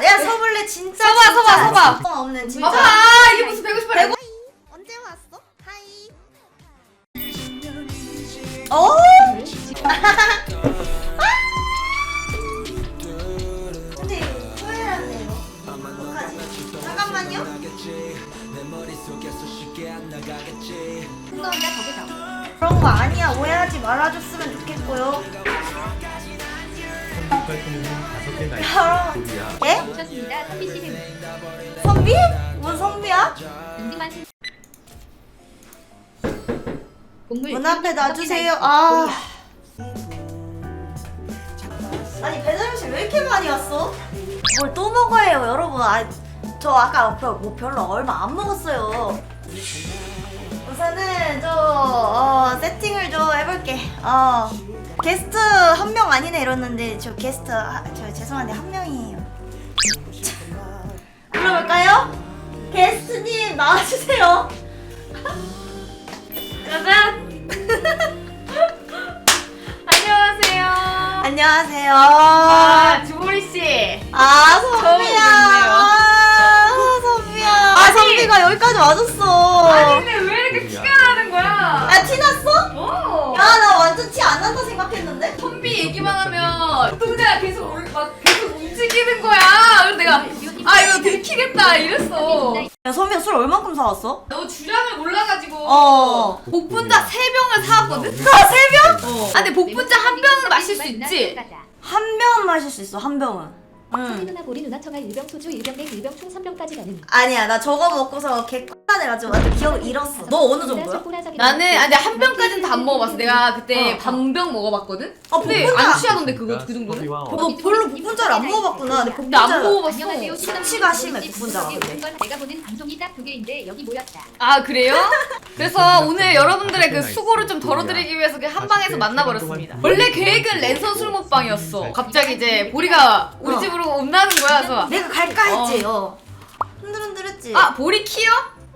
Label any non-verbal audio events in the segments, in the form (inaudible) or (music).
내가 서블레 진짜 서봐, 진짜 서봐, 서봐. 없는 진짜 봐봐 이게 무슨 158이야? 배고- 언제 왔어? 하이. 어? 근데 토요일인데 이거 어떡하지? 잠깐만요. 흥건이가 거기서 그런 거 아니야. 오해하지 말아줬으면 좋겠고요 활동은 다섯 개나 야, 있고 우리야 예? 오셨습니다. 선비 씨는 선비? 뭔 선비야? 신- 문 앞에 놔주세요. 아. 아니 배달 음식 왜 이렇게 많이 왔어? 뭘 또 먹어요, 여러분? 아, 저 아까 별- 뭐 별로 얼마 안 먹었어요. 우선은 저 어, 세팅을 좀 해볼게. 어, 게스트 한 명 아니네 이랬는데 저 게스트 아, 저 죄송한데 한 명이에요. 불러볼까요? 게스트님 나와주세요. (laughs) 짜잔 (laughs) 안녕하세요 안녕하세요. 아 주보리 씨 아 처음 선비야. 뵙네요. 아 선비야. 아 아니. 선비가 여기까지 와줬어. 아니 근데 왜 이렇게 티가 나는 거야 아 티났어? 어 선비 얘기만 하면 동자가 계속 올, 막 계속 움직이는 거야 그래서 내가 아 이거 들키겠다 이랬어 야 선비야 술 얼만큼 사왔어? 너 주량을 몰라가지고 어. 복분자 3병을 사왔거든? 아세 병? 어. 아 근데 복분자 한 병은 마실 수 있지? 한병 마실 수 있어 한 병은. 소리 응. 누나 보리 누나 청아 1병 소주 1병 냉 1병 총 3병까지 가는 아니야 나 저거 먹고서 개꿀단해가지고 완전 기억을 잃었어. 너 어느 정도야? 나는 아 근데 한 병까지는 다 안 먹어봤어 내가 그때 어. 반병 먹어봤거든? 아 근데 복분자. 안 취하던데 그거 그 정도는? 너 별로 복분자를 안 먹어봤구나. 근데 근데 안 복분자. 먹어봤어. 수치가 심해, 복분자가 근데. 건 내가 보는 방송이 딱 두 개인데 여기 모였다. 아 그래요? 그래서 오늘 여러분들의 그 수고를 좀 덜어드리기 위해서 그한 방에서 만나버렸습니다 원래 계획은 랜선 술 먹방이었어 갑자기 이제 보리가 우리 어. 집으로 온다는 거야 그래서. 내가 갈까 했지. 어. 흔들흔들했지. 아 보리 키요?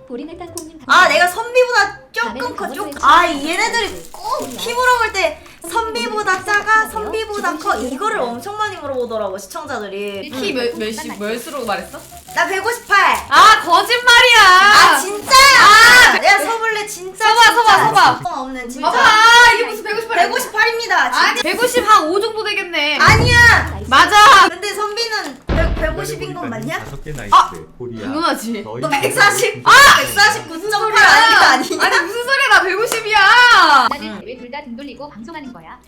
보리는 땅콩님 아 내가 선비보다 조금 커 조금. 아 얘네들이 꼭피 물어볼 때 선비보다 작아 선비보다 커? 이거를 엄청 많이 물어보더라고 시청자들이. 키 몇, 몇시 몇수로 말했어? 나 158. 아 거짓말이야. 아 진짜야 내가 서블레 진짜 서봐, 진짜. 서봐, 서봐. 정 없는 진짜. 봐봐. 이게 무슨 158이야? 158입니다. 아니 150 한 5 정도 되겠네. 아니야 맞아 근데 선비는 100, 150인 건 맞냐? 다섯 개나 아! 있어 보리야 당연하지 너희 너 140? 아! 149.8 소리야. 아니가 아니냐? 아니 무슨 소리야 나 150이야 나는 왜 둘 다 등 돌리고 방송하는 거야?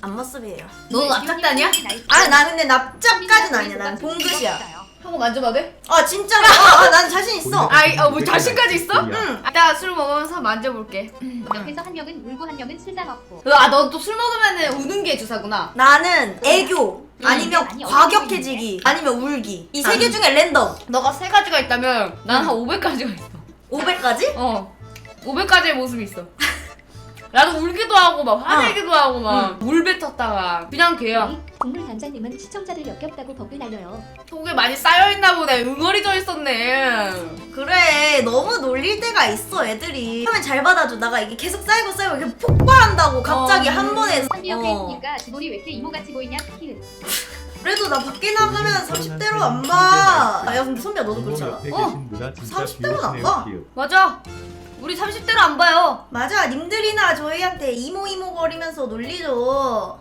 앞모습이에요 너 납작단이야? 아니 나 근데 납작까진 아니야 난 봉긋이야 한 번 만져봐도 돼? 아 진짜로? 아, 아, 난 자신 있어. 아이 어 뭐 자신까지 있어? 응. 이따 술 먹으면서 만져볼게. 옆에서 한 명은 울고 한 명은 술사 먹고. 아너 또술 먹으면 우는 게 주사구나. 나는 애교 아니면 아니, 과격해지기 아니면 울기. 이 세 개 중에 랜덤. 너가 세 가지가 있다면 난 한 500가지가 있어. 500까지? 어. 500가지의 모습이 있어 (laughs) 나도 울기도 하고 막 화내기도 하고 막 물 뱉었다가 그냥 걔야 국물 단장님은 시청자들 역겹다고 법을 날려요. 속에 많이 쌓여있나 보네 응어리져 있었네 그래 너무 놀릴 때가 있어 애들이 하면 잘 받아줘 나가 이게 계속 쌓이고 쌓이고 이렇게 폭발한다고 갑자기 어. 한 번에 선비 옆에 어. 있으니까 주보리 왜 이렇게 이모같이 보이냐? 키읔. 그래도 나 밖에 나가면 30대로 안 봐 야 근데 선비야 너도 그렇잖아 어. 계신 누나 진짜 30대는 안 봐. 맞아 우리 30대로 안 봐요 맞아 님들이나 저희한테 이모 이모 거리면서 놀리죠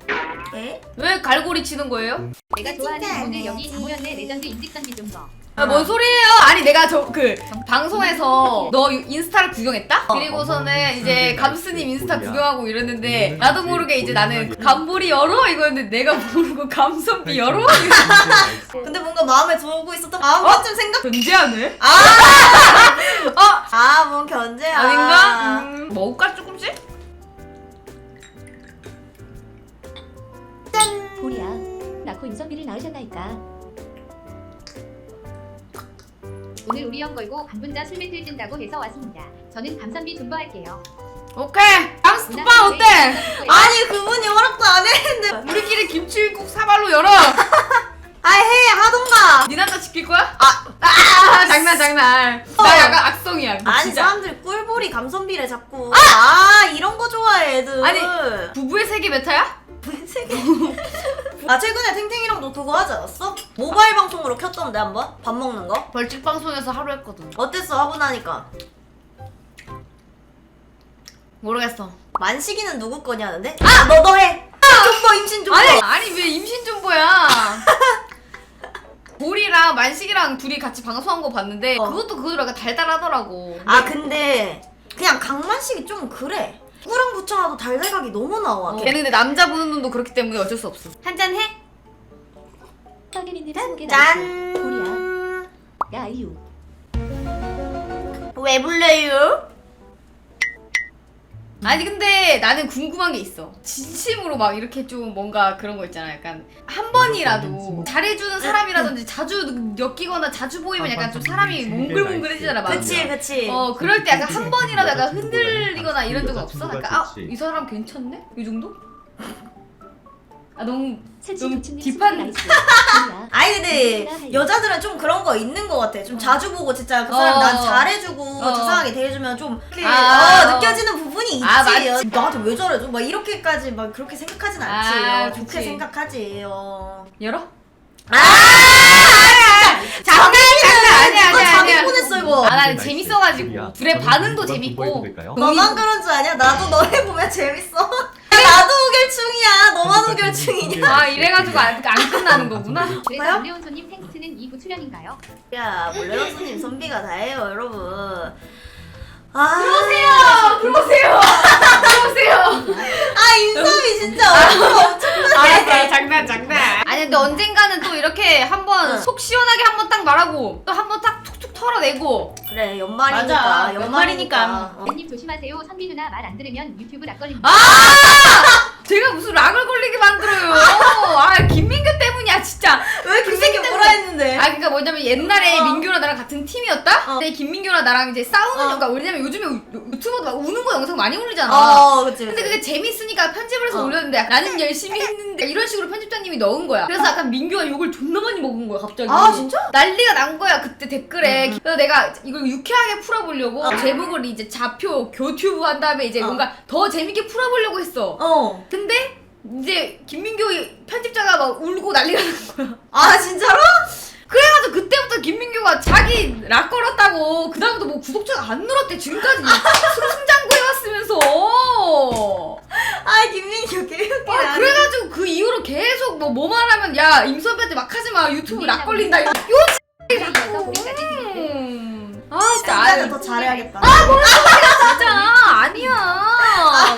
에? 왜 갈고리 치는 거예요? 내가 좋아하는 안 여기. 다 모였네. 레전드 인직선비 좀 더. 아, 뭔 소리예요? 아니 내가 저 그 방송에서 너 인스타를 구경했다? 어. 그리고서는 이제 감스님 인스타 구경하고 이러는데 음, 나도 모르게 이제 나는 감보리 열어 이거였는데 내가 모르고 감선비 열어? (laughs) 근데 뭔가 마음에 들고 있었던 아, 한 번쯤 생각 견제하네? (laughs) 아뭔 견제야 아닌가? 음, 먹을까 조금씩? 보리야. 낳고 인선비를 낳으셨나이까. 오늘 우리 형 걸고 반분자 술 멘트 뜬다고 해서 왔습니다. 저는 감선비 존버할게요. 오케이 감스 오빠 어때? 아니 그분이 허락도 안 했는데 우리끼리 김치국 사발로 열어 (laughs) 아해 하던가 니 남자 지킬 거야? 아, 아 장난 장난 나 약간 악성이야 아니 진짜 사람들 꿀보리 감선비래 자꾸 아, 이런 거 좋아해 애들 아니, 부부의 세계 메타야? 분색이. (laughs) 아 최근에 탱탱이랑도 그거 하지 않았어? 모바일 방송으로 켰던데 한번 밥 먹는 거. 벌칙 방송에서 하루 했거든. 어땠어 하고 나니까? 모르겠어. 만식이는 누구 거냐는데? 아 너도 해. 좀더 임신 좀. 아니 아니 왜 임신 정보야? 보리랑 만식이랑 둘이 같이 방송한 거 봤는데 어. 그것도 그거로 약간 달달하더라고. 아 근데 그냥 강만식이 좀 그래. 꾸랑 붙여놔도 달달각이 너무 나와. 어. 걔. 걔는 근데 남자 보는 눈도 그렇기 때문에 어쩔 수 없어. 한잔 해? 스무 개 짠. 보리야. 야 이유. 왜 불러요? 아니 근데 나는 궁금한 게 있어. 진심으로 막 이렇게 좀 뭔가 그런 거 있잖아. 약간 한 번이라도 잘해주는 사람이라든지 자주 엮이거나 자주 보이면 약간 좀 사람이 몽글몽글해지잖아. 마음이. 그치 그치. 어 그럴 때 약간. 한 번이라도 약간 흔들리거나 이런 적 없어? 약간 아이 사람 괜찮네? 이 정도? 아 너무 채치 너무 딥한- 스무 개 나이스. 아니 근데 여자들은 좀 그런 거 있는 거 같아. 좀 자주 보고 진짜 그 사람 어. 난 잘해주고 어. 자상하게 대해주면 좀 이렇게 아, 어, 어. 느껴지는 부분이 있지. 아, 맞지. 나한테 왜 잘해줘? 막 이렇게까지 막 그렇게 생각하진 않지. 아, 어, 좋게 그치. 생각하지. 어. 열어? 아! 장난 장난 아니야 이거 아니야 자기 아니야. 보냈어 이거. 아 나는 재밌어가지고 둘의 반응도 재밌고 너만 그런 줄 아냐? 나도 너네 보면 재밌어. 우결충이냐? 아 이래가지고 안, 안 끝나는 거구나. 그래서 뭐요? 손님 탱스트는 2부 출연인가요? 야, 몰래로 손님 선비가 다 해요, 여러분. 아, 들어오세요. 들어오세요. 들어오세요. 아 인삼이 진짜 얼굴 엄청 알았어 장난 장난. 아니 근데 언젠가는 또 이렇게 한번 응. 속 시원하게 한번 딱 말하고 또 한번 딱 털어내고 그래 연말이니까 맞아, 연말이니까. 연말이니까. 어. 님 조심하세요. 선비 누나 말 안 들으면 유튜브 락 걸립니다. 아! 제가 무슨 락을 걸리게 만들어요. 아 김민규 때문이야 진짜. 왜그 김새끼 뭐라 했는데? 아 그러니까 뭐냐면 옛날에 어. 민규랑 나랑 같은 팀이었다. 어. 근데 김민규랑 나랑 이제 싸우는 어. 영가 왜냐면 요즘에 유- 유튜버도 막 우는 거 영상 많이 올리잖아. 어, 그치. 근데 그게 재밌으니까 편집을 해서 어. 올렸는데 나는 열심히 했는데 이런 식으로 편집자님이 넣은 거야. 그래서 약간 민규가 욕을 존나 많이 먹은 거야 갑자기. 아 진짜? 난리가 난 거야 그때 댓글에. 그래서 내가 이걸 유쾌하게 풀어보려고 어. 제목을 이제 좌표 교튜브 한 다음에 이제 어. 뭔가 더 재밌게 풀어보려고 했어. 어. 근데 이제 김민규 편집자가 막 울고 난리가 난 거야. 아 진짜로? 그래가지고 그때부터 김민규가 자기 락 걸었다고 그다음부터 뭐 구독자가 안 늘었대 지금까지 승승장구 해왔으면서 아 김민규 개웃기네. 아 그래가지고 그 이후로 계속 뭐 뭐만 하면 야 임선배한테 막 하지마 유튜브 락 걸린다 이거 그래서 보리까지 드릴게요. 음. 아 진짜 나는 아니, 더 잘해야겠다. 진짜 아니야 (laughs)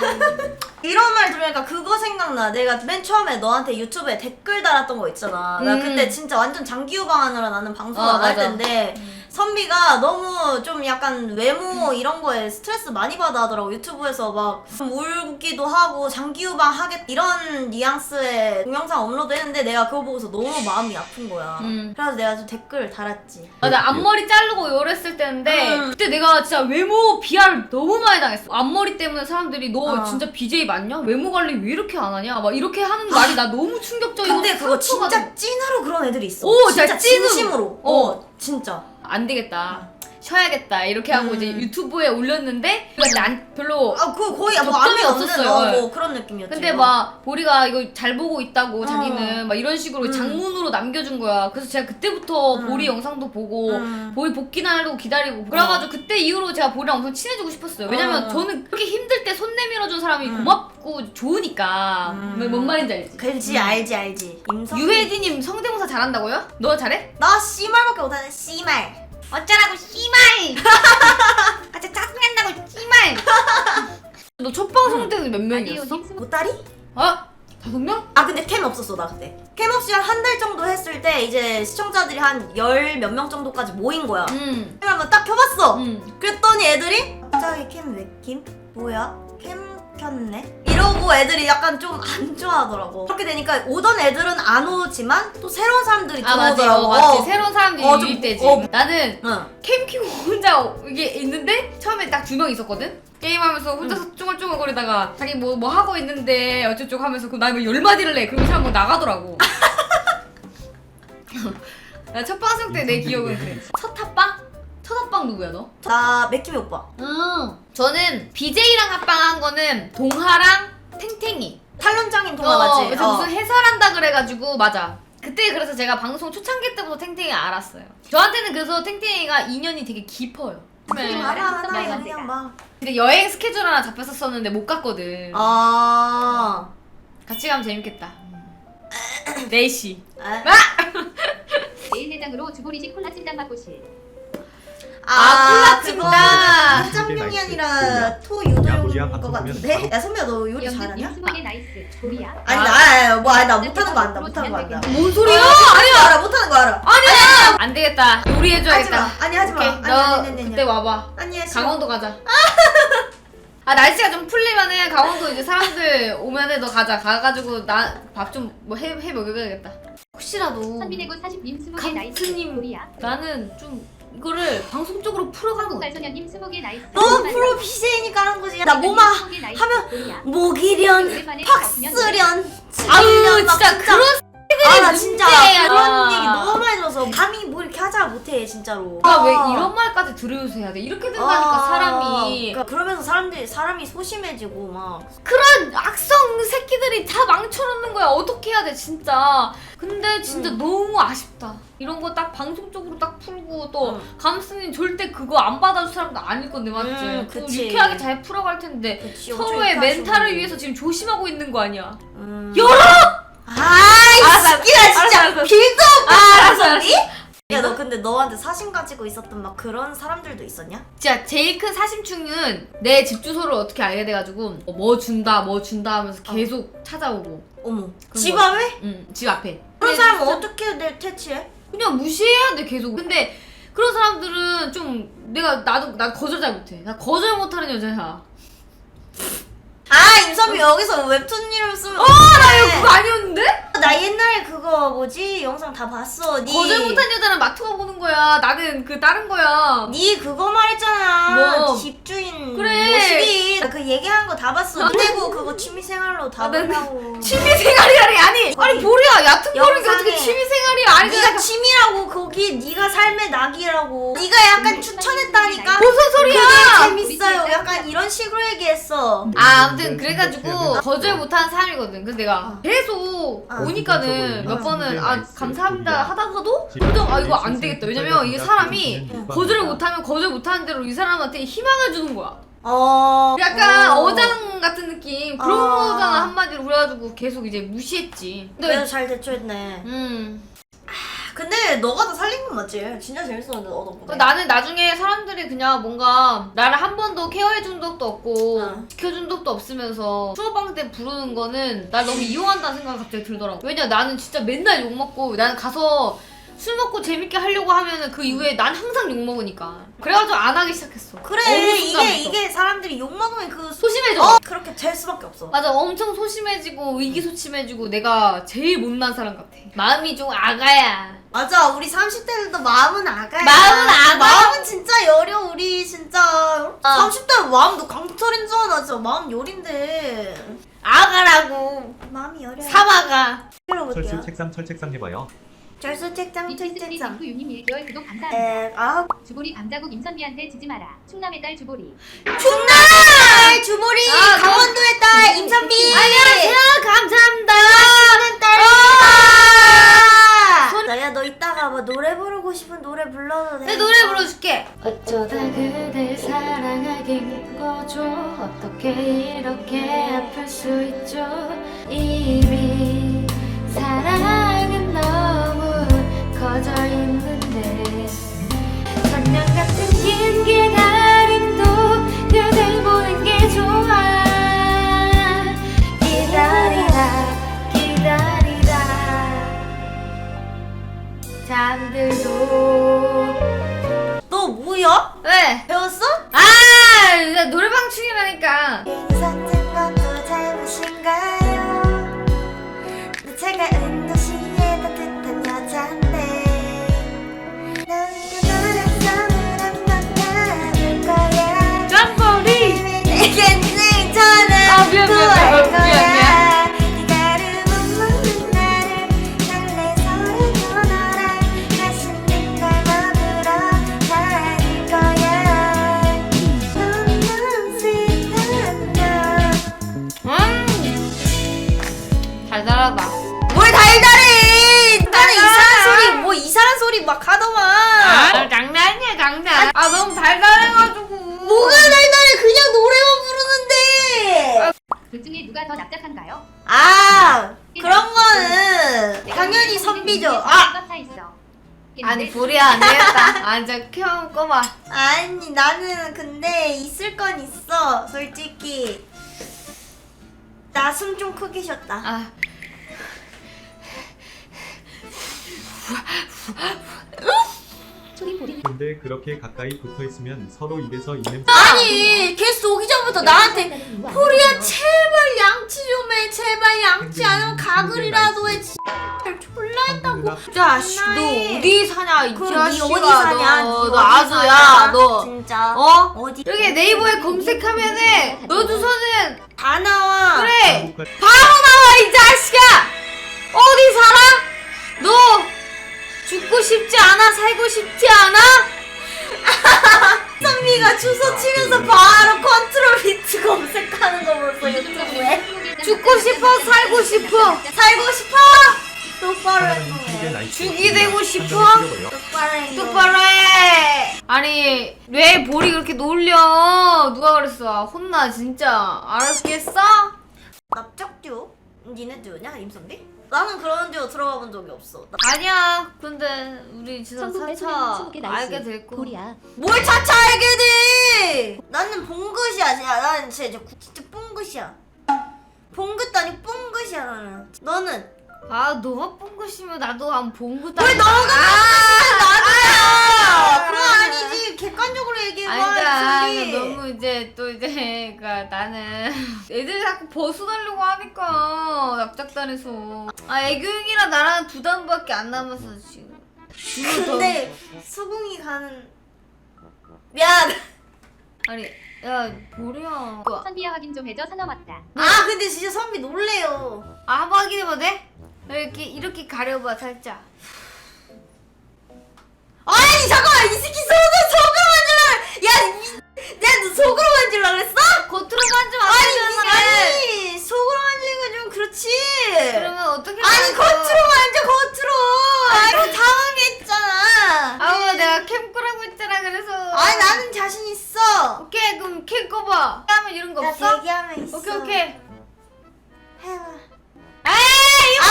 이런 말 들으니까 그거 생각나. 내가 맨 처음에 너한테 유튜브에 댓글 달았던 거 있잖아. 나 음. 그때 진짜 완전 장기유방 하느라 나는 방송 어, 안할 맞아. 텐데 선비가 너무 좀 약간 외모 이런 거에 스트레스 많이 받아 하더라고. 유튜브에서 막 좀 울기도 하고 장기유방 하겠 이런 뉘앙스의 동영상 업로드 했는데 내가 그거 보고서 너무 마음이 아픈 거야. 음. 그래서 내가 좀 댓글 달았지. 맞아 앞머리 자르고 요랬을 때인데 음. 그때 내가 진짜 외모 비하를 너무 많이 당했어 앞머리 때문에 사람들이 너 어. 진짜 BJ 맞냐? 외모 관리 왜 이렇게 안 하냐? 막 이렇게 하는 말이 나 너무 충격적이고 근데 그거 상처가 진짜 찐으로 그런 애들이 있어. 오, 진짜 진짜 찐으로. 진심으로. 어. 어, 진짜. 안 되겠다. 쉬어야겠다. 이렇게 하고 음. 이제 유튜브에 올렸는데 그난 별로 아, 그거 거의 뭐 접점이 아무 없는 없었어요. 어, 네. 뭐 그런 느낌이었지. 근데 어. 막 보리가 이거 잘 보고 있다고 어. 자기는 막 이런 식으로 음. 장문으로 남겨준 거야. 그래서 제가 그때부터 음. 보리 영상도 보고 음. 보리 복귀 날고 기다리고 그래가지고 그때 이후로 제가 보리랑 엄청 친해지고 싶었어요. 왜냐면 어. 저는 그렇게 힘들 때 손 내밀어준 사람이 음. 고맙고 좋으니까 음. 뭐- 뭔 말인지 알지? 그렇지 알지 알지. 임성. 유혜진님 성대모사 잘한다고요? 너 잘해? 나 씨말밖에 못하네 씨말. 어쩌라고 씨발! (laughs) 아 진짜 짜증난다고 씨발! 너 첫 방송 때는 몇 명이었어? 보따리? 어? 다섯 명? 아 근데 캠 없었어 나 그때. 캠 없이 한 한 달 정도 했을 때 이제 시청자들이 한 열 몇 명 정도까지 모인 거야. 응. 캠 한번 딱 켜봤어. 응. 그랬더니 애들이 갑자기 캠왜 킴? 뭐야? 캠 켰네? 이러고 애들이 약간 좀 안 좋아하더라고. 그렇게 되니까 오던 애들은 안 오지만 또 새로운 사람들이 아 맞지, 들어오더라고. 어, 맞지. 새로운 사람들이 어, 좀- 유입되지. 어. 나는 응. 캠 키고 혼자 이게 있는데 처음에 딱 두 명 있었거든. 게임하면서 혼자서 쭈글쭈글거리다가 자기 뭐 뭐 하고 있는데 어쩌고 하면서 그나열 마디를 해. 그럼 이 사람 뭐 나가더라고. (laughs) 나 첫 방송 때 내 기억은 그래. 첫 합방? 첫 합방 누구야 너? 나 맥키미 오빠. 음. 저는 BJ랑 합방한 거는 동하랑 탱탱이. 탈론장인 통화 어, 맞지? 그래서 어. 무슨 해설한다 그래가지고 맞아. 그때 그래서 제가 방송 초창기 때부터 탱탱이 알았어요. 저한테는 그래서 탱탱이가 인연이 되게 깊어요. 그래 네. 말아 하나 맞아. 그냥 막. 근데 여행 스케줄 하나 잡혔었었는데 못 갔거든. 아. 같이 가면 재밌겠다. (clears throat) 4시. 아, (laughs) 내일 내장으로 주보리식 콜라 찐당 맛보실. 아, 콜라 그거 찐다. 한정용이 아니라 야, 토 우리야, 유도용인 것 같은데? 야 선배야 너 요리 잘하냐? 임수목의 나이스. 조리야. 아니 아. 나뭐 아니 나 못하는 거 안다 못하는 거 안다 뭔 소리야? 아니야 알아 못하는 거 알아 아니야. 안 되겠다. 요리해줘야겠다. 아니 하지 마 오케이, 아니 너 아니 아니 그때 아니 와봐. 아니야 싫어 강원도 가자. 아 날씨가 좀 풀리면은 강원도 이제 사람들 오면은 너 가자. 가가지고 나 밥 좀 뭐 해 해 먹여야겠다. 혹시라도 선민의 고40 임수목의 나이스. 강트님 조리야. 나는 좀 이거를 방송적으로 풀어가는 거. 한국갈소년 임수목의 나이스. 너 프로 BJ니까 하는 거지 나 뭐마 하면 모기련 팍스련 아유 진짜 그런 아 나 진짜 문제야. 그런 얘기 너무 많이 들어서 감히 뭐 이렇게 하자 못해 진짜로 아, 왜 어. 이런 말까지 들으면서 해야 돼? 이렇게 어, 된다니까 사람이 그러니까 그러면서 사람들이 사람이 소심해지고 막 그런 악성 새끼들이 다 망쳐놓는 거야 어떻게 해야 돼 진짜 근데 진짜 응. 너무 아쉽다 이런 거 딱 방송적으로 딱 풀고 또 응. 감스님 절대 그거 안 받아줄 사람도 아닐 건데 맞지? 음, 그거 그치. 유쾌하게 잘 풀어갈 텐데 그치, 서로의. 멘탈을 위해서 지금 조심하고 있는 거 아니야 음. 열어! 아이 알았어, 새끼야 진짜 알았어, 알았어. 아, 알았어, 소리? 야너 근데 너한테 사심 가지고 있었던 막 그런 사람들도 있었냐? 진짜 제일 큰 사심충은 내 집 주소를 어떻게 알게 돼가지고 어, 뭐 준다 뭐 준다 하면서 계속 찾아오고 어머 집 거. 앞에? 응, 집 앞에 그런 근데 사람은 진짜 어떻게 내 퇴치해? 그냥 무시해야 돼 계속 근데 그런 사람들은 좀 내가 나도 나 거절 잘 못해 나 거절 못하는 여자야 아 임선비 여기서 웹툰 이름 쓰면 어, 나 이거 그거 아니었는데? 나 옛날에 그거 뭐지? 영상 다 봤어 니. 거절 못한 여자는 마트가 보는 거야. 나는 그 다른 거야. 니 그거 말했잖아. 뭐? 집주인 그래. 모습이 나 그 얘기하는 거다 봤어. 근데고 그거 취미생활로 다 아, 난- 본다고. (laughs) 취미생활이라니 아니 아니 보리야. 얕은 거는 게 어떻게 영상에 취미생활이야 아니 네가 그냥 취미라고 거기 네가 삶의 낙이라고. 네가 약간 추천했다니까? 무슨 소리야? 그게 재밌어요. 약간 이런 식으로 얘기했어. 아 아무튼 그래 가지고 거절 못하는 사람이거든 그래서 내가 어. 계속 아. 오니까는 몇 번은 아 감사합니다 하다가도 그래도 아 이거 안 되겠다 때 왜냐면 이게 사람이 거절을. 못하면 거절 못하는 대로 이 사람한테 희망을 주는 거야 어 약간 어. 어. 장 같은 느낌 그런 어. 거잖아 한마디로 그래가지고 계속 이제 무시했지 그래도 근데 잘 대처했네 음 근데 너가 더 살린 건 맞지? 진짜 재밌었는데 너도 그 나는 나중에 사람들이 그냥 뭔가 나를 한 번도 케어해준 적도 없고 어. 지켜준 적도 없으면서 수업방 때 부르는 거는 날 너무 이용한다는 생각이 갑자기 들더라고. 왜냐 나는 진짜 맨날 욕먹고 나는 가서 술 먹고 재밌게 하려고 하면은 그 이후에 난 항상 욕 먹으니까. 그래가지고 안 하기 시작했어. 그래 어느 이게 순간부터. 이게 사람들이 욕 먹으면 그 소... 소심해져. 어 그렇게 될 수밖에 없어. 맞아 엄청 소심해지고 의기소침해지고 내가 제일 못난 사람 같아. 마음이 좀 아가야 맞아 우리 30대들도 마음은 아가야 마음은 아가? 마음은 진짜 여려 우리 진짜. 어. 30대 마음도 강철인 줄 알아 진짜. 마음 여린데. 아가라고. 마음이 여려 사마가. 들어볼게요. 철수 책상 철책상 해봐요. 절수 책장 책장 프 유님 1개월 구독 감사합니다. 에아 주보리 감자국 임선비한테 지지 마라. 충남의 딸 주보리. 충남! 주보리! 아, 강원도의 딸 임선비 안녕하세요. 감사합니다 이따가 뭐 노래 부르고 싶은 노래 불러도 돼. 내 노래 불러줄게. 어쩌다 그댈 사랑하게 거죠? 어떻게 이렇게 아플 수 있죠? 이미 사랑은 너무 커져 있는데. 천년 같은 긴 기다림도 그댈 보는 게 좋아. 기다리라 잠들도 너 뭐야? 왜? 배웠어? 아나 노래방 춤이라니까 야 안 되겠다. 앉아 켜 꺼봐 아니 나는 근데 있을 건 있어 솔직히. 나 숨 좀 크게 쉬었다. 아. 근데 그렇게 가까이 붙어 있으면 서로 입에서 입냄새 아니 걔 오기 전부터 나한테 포리야 제발 해 제발 양치 안 하면 가글이라도 해 제발 졸라 했다고 자씨 너 장난해. 어디 사냐 이 그럼 니 자식아 어디 사냐 너, 니너 어디 아주야? 너 진짜 어? 어디 여기 네이버에 검색하면은 너 주소는 다 나와 그래 한국과 바로 나와 이 자식아 어디 살아? 너 죽고 싶지 않아? 살고 싶지 않아? (laughs) 선미가 주소 치면서 바로 컨트롤 비트 검색하는 거 벌써 유튜브에 죽고 싶어? 살고 싶어? 살고 싶어 똑바로 행동해 죽이 되고 한 싶어? 똑바로 행동해 똑바로 해 아니 왜 볼이 그렇게 놀려 누가 그랬어 혼나 진짜 알았겠어? 납작 듀오? 니네 듀오냐 임선비? 나는 그런 듀오 들어가 본 적이 없어. 나- 아니야. 근데 우리 진짜 성공의 차차 소리는 20개 나이스. 알게 됐고 보리야. 뭘 차차 알게 돼! 나는 봉긋이야 진짜. 나는 진짜 구- 진짜 뽕긋이야. 봉긋도 아니고 뽕긋이야 나는. 너는? 아 너가 본 것이면 나도 안본 거다 왜 너가 나도야 그거 아니지 객관적으로 얘기해봐 아니다. 임선비. 너무 이제 또 이제 (laughs) 그니까 나는 애들이 자꾸 벗어나려고 하니까 납작단에서. 아 애교형이랑 나랑 두 단밖에 안 남았어 지금. 지금 더- 근데 수긍이 가는. 미안. 아니 야 보리야 선비야 확인 좀 해줘 사나 왔다. 아 근데 진짜 선비 놀래요. 아 한번 확인해봐 돼? 이렇게 이렇게 가려봐 살짝. 아니 잠깐만 이 새끼 만질라 야 미- 내가 너 속으로 만질라 그랬어? 겉으로 만지면 안 아니 되잖아 아니 속으로 만지는 건 좀 그렇지. 그러면 어떻게 아니 만져? 겉으로 만져 겉으로. 아이고 당황했잖아. 아우 내가 캠 끄라고 했잖아 그래서. 아니 나는 자신 있어. 오케이 그럼 캠 꺼봐 하면 이런 거나 없어? 대기하면 있어. 오케이 오케이. 해봐. 에이 이거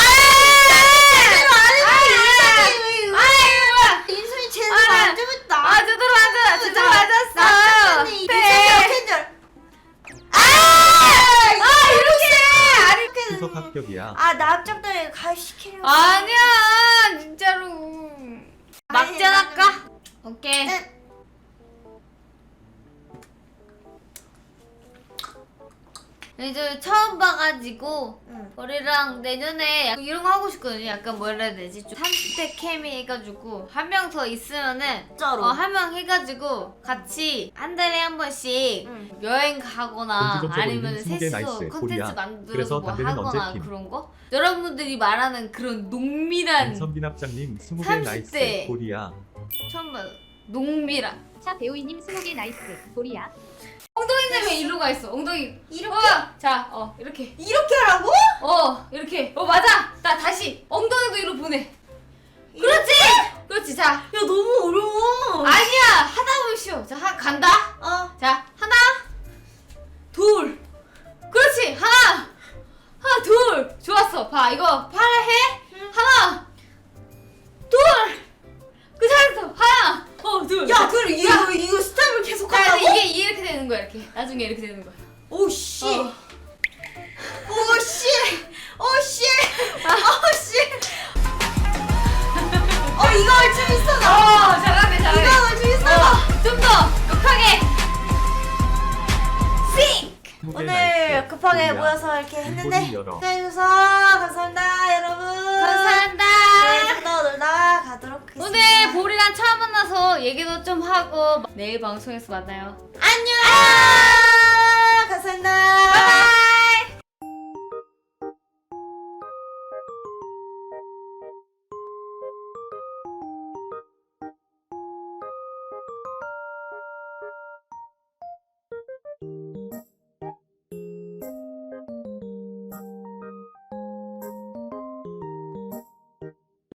제대로 안 아, 해봐 아 이거 뭐야 인순이 제대로 아, 안 잡았다 아 제대로 맞아. 제대로 맞았어. 나 인순이 네. 줄 아! 아 이렇게. 수석 합격이야. 아 납작들 가시키려고. 아니야 진짜로. 막전 할까? 오케이. 네. 이제 처음 봐가지고 응. 우리랑 내년에 약간 이런 거 하고 싶거든요. 약간 뭐라 해야 되지? 좀 3스택 케미 해가지고 한 명 더 있으면은 진짜로 어, 한 명 해가지고 같이 한 달에 한 번씩 응. 여행 가거나 아니면 있는 20개 셋이서 나이스, 코리아. 만들어서 그래서 뭐 담배는 언제 하거나 핌? 그런 거? 여러분들이 말하는 그런 농밀한 임선빈 합장님 20개 30대. 나이스 보리야 처음 봐 농밀한 차 배우이님 20개 나이스. 보리야. 엉덩이 내면 일로 가 있어. 엉덩이 이렇게? 어, 자, 어 이렇게. 이렇게 하라고? 어 이렇게. 어 맞아. 나 다시 엉덩이도 이리로 보내. 그렇지? 그렇지. 자. 야 너무 어려워. 아니야. 하다 보면 쉬워 자 하, 간다. 어. 자 오늘 급하게. 모여서 이렇게 했는데 문이 열어. 해주셔서 감사합니다 여러분. 감사합니다 네, 좀더 놀다 가도록 하겠습니다. 오늘 볼이랑 처음 만나서 얘기도 좀 하고 내일 방송에서 만나요 안녕. 감사합니다. 바이바이